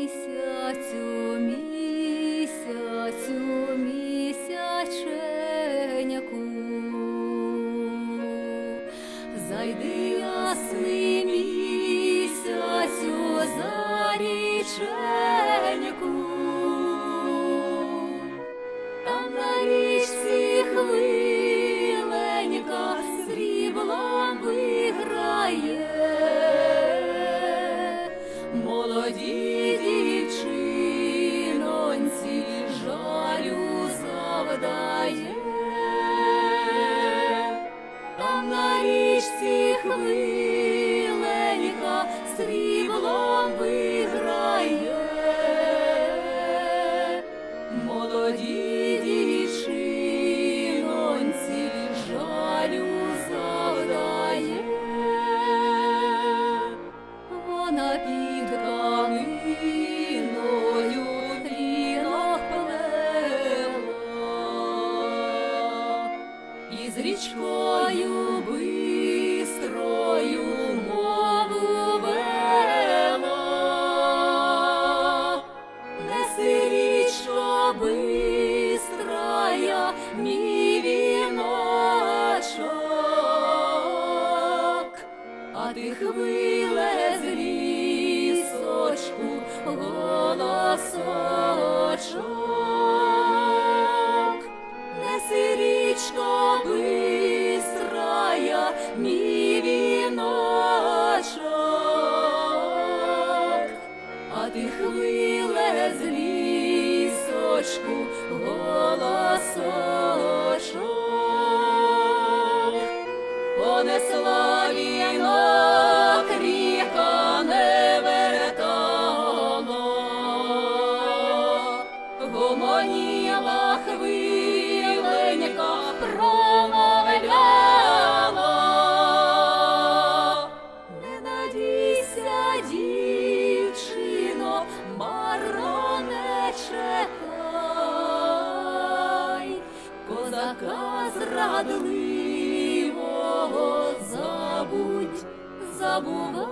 Miss ти хвиле з лісочку зрадливого забудь, забувай.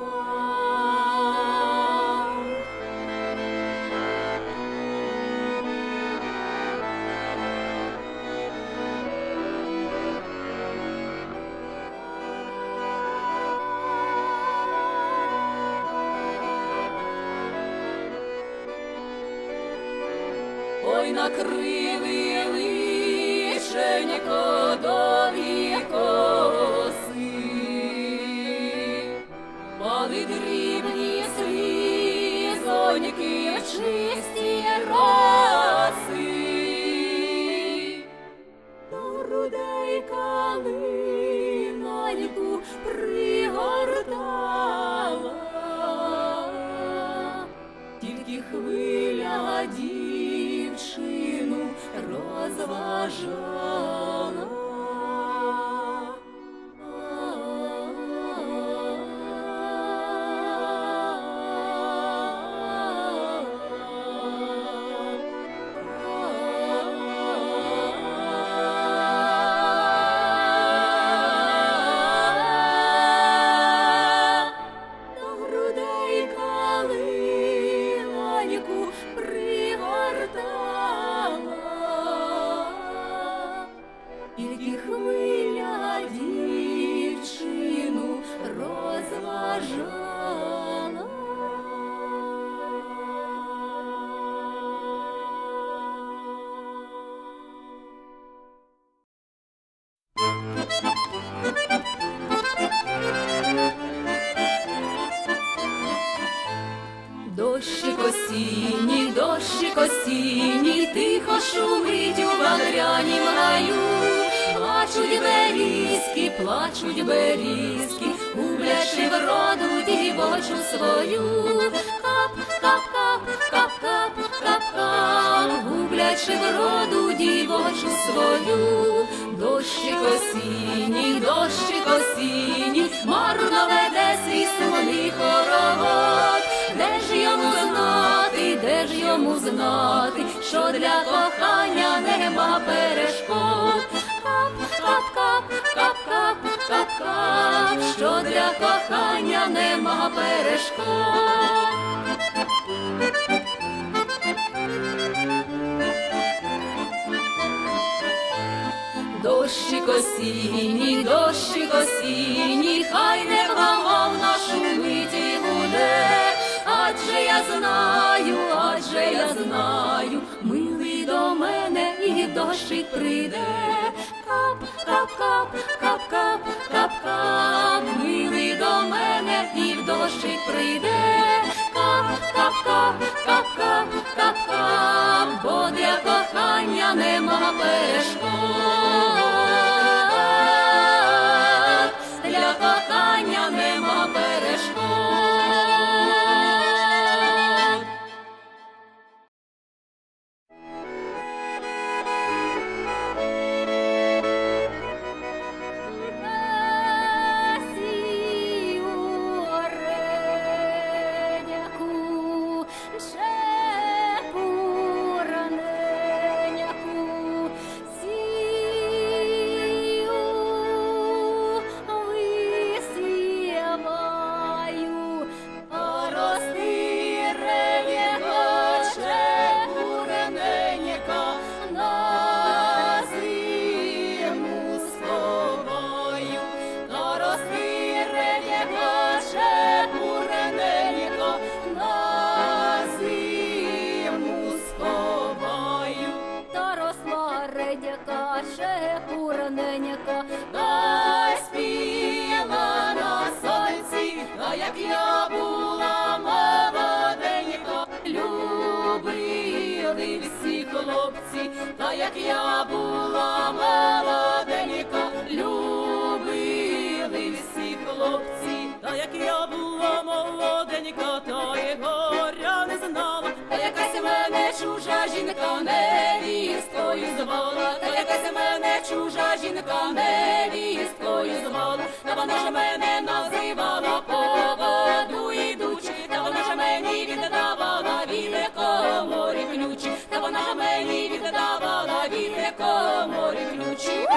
Ой, накрили лишенько довгі коси, пали дрібні слізоньки в чисті роси. До грудей калиноньку пригортала, розважала. Плачуть берізки, гублячи вроду дівочу свою. Кап, кап, кап, кап, кап, кап, кап, гублячи вроду дівочу свою. Дощик осінній, дощик осінній, марно веде свій сумний хоровод. Де ж йому знати, де ж йому знати, що для кохання нема перешкод. Нема перешкод. Дощик осінній, дощик осінній, хай не вгамав нашу миті гуде, адже я знаю, адже я знаю, милий до мене і дощик прийде. Кап, кап, кап, кап, кап, кап, дощик прийде. Кап, кап, кап, кап, кап, кап, кап, бо для кохання нема перешкод. Росла ще курененька, Та спіла на сонці, та як я була молоденька, любили всі хлопці, та як я була молоденька, любили всі хлопці, Та як я була молоденька, та й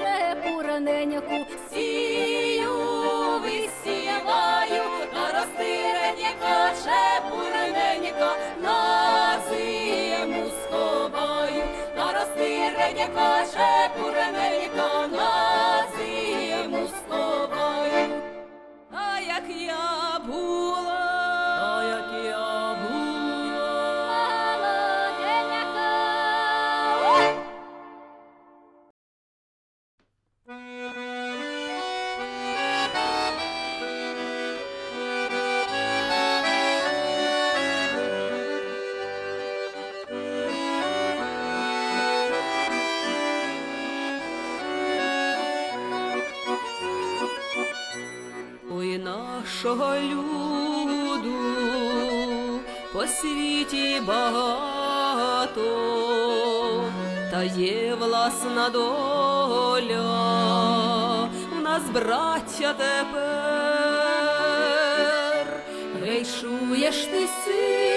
редяку, ще курененьку, Сію висіваю, та розтирення щепу раненяка, на зиму сховаю, на розтирення щепу раненяка, на нашого люду. По світі багато, та є власна доля, у нас браття тепер, Гей, ти, сину,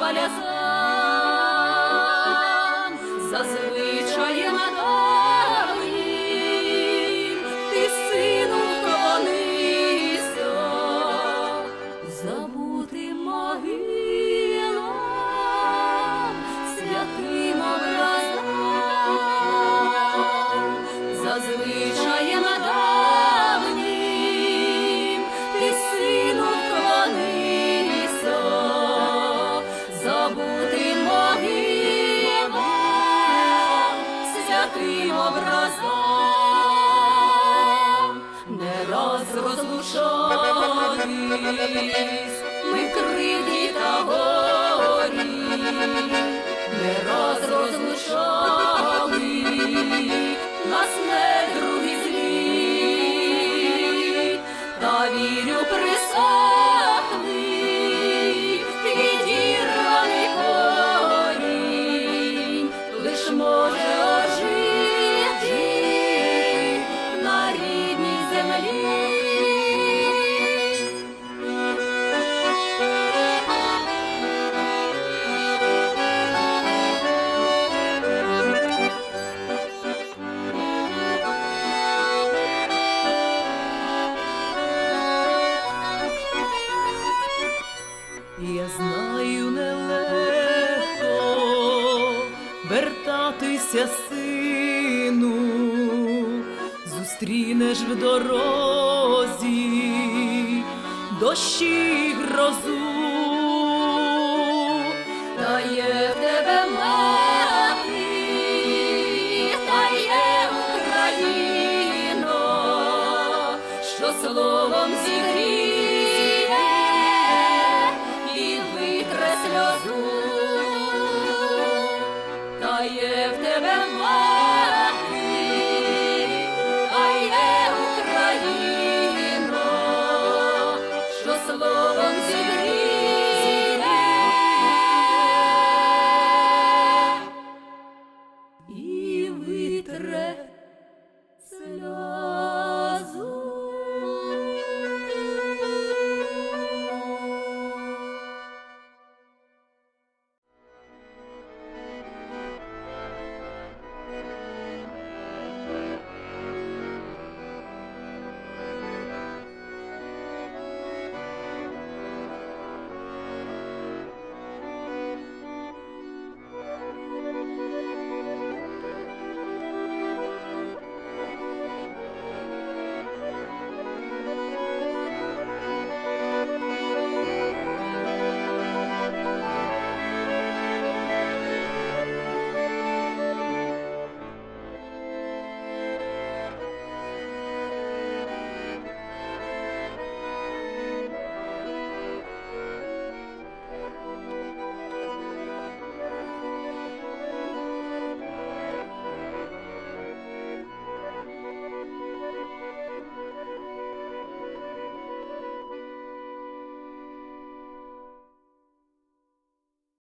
п'янахи, як ми вкриті та горі, не раз розлучали, нас не другі злі, та вірю присохлий, вертатися, сину, зустрінеш в дорозі дощі грозу.